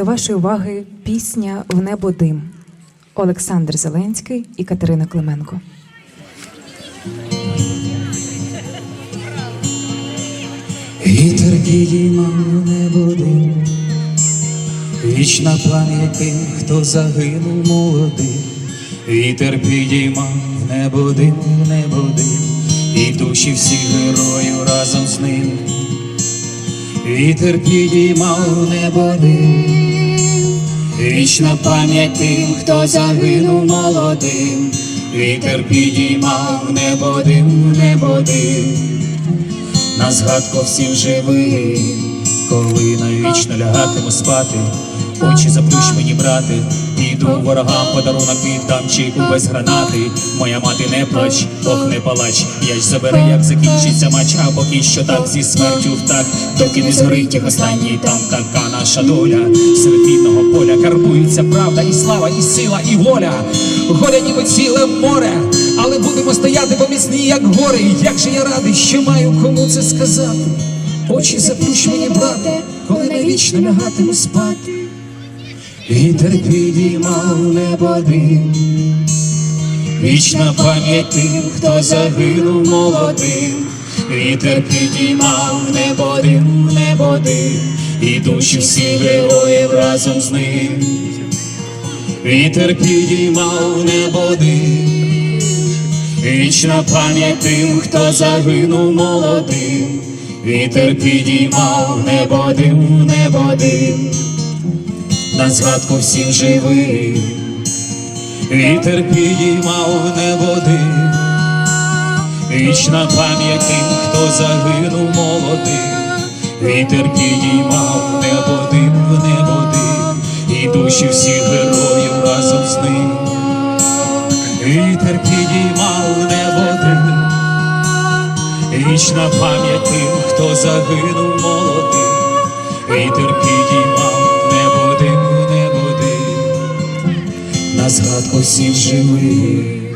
до вашої уваги пісня В небо дим Олександр Зеленський і Катерина Клименко. Вітер підіймав небо дим, вічна пам'ять тим, хто загинув молодим. Вітер підіймав небо дим, небо дим, і душі всіх героїв разом з ним. Вітер підіймав небо дим, вічна пам'ять тим, хто загинув молодим. Вітер підіймав небо дим, небо дим на згадку всім живим, коли навічно лягатиму спати, очі заплющ мені, брати, піду ворогам подарунок віддам чайку без гранати. Моя мати не плач, Бог не палач, я ж забери, як закінчиться матч, а поки що так зі смертю втак, доки не згорить останній там така наша доля. Серед бідного правда, і слава, і сила, і воля. Горя ніби ціле море, але будемо стояти поміцні, як гори. Як же я радий, що маю кому це сказати. Очі заплющ мені, брате, коли навічно лягатиму спати. Вітер підіймав небо дим, вічна пам'ять тим, хто загинув молодим. Вітер підіймав небо дим, небо дим, і душі всіх героїв разом з ним. Вітер підіймав небо дим, вічна пам'ять тим, хто загинув молодим. Вітер підіймав небо дим, небо дим, на згадку всім живим. Вітер підіймав небо дим, вічна пам'ять тим, хто загинув молодим. Вітер підіймав небо дим, небо дим, і душі всіх героїв Вітер підіймав небо дим, вічна пам'ять тим, хто загинув молодим. Вітер підіймав небо дим, небо дим, на згадку всім живим.